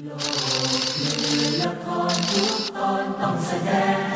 Your kingdom come, your throne stand.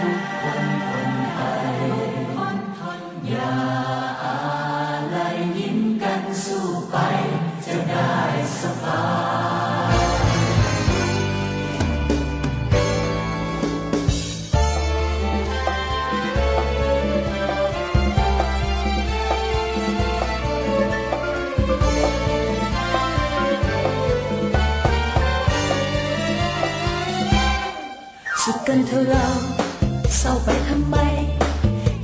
สุขกันเธอเราเศร้าไปทำไม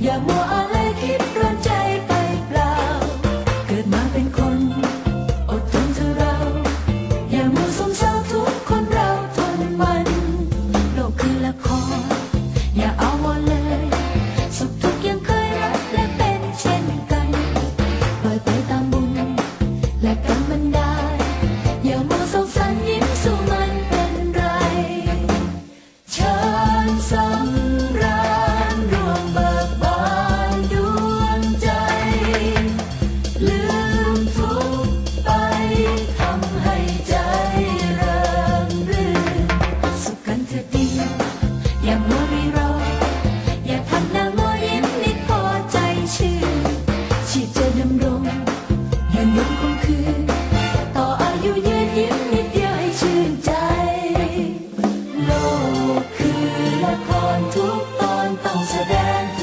อย่ามัวอะไรคิดร้อนใจไปเปล่า เกิดมาเป็นคนอดทนเธอเรา อย่ามัวสงสัรทุกคนเราทนมัน โลกคือละคร อย่าเอาวอนเลย สุขทุกยังเคยรักและเป็นเช่นกันปล่อยไปตามบุญและกรรมมันได้อย่ามัวสม and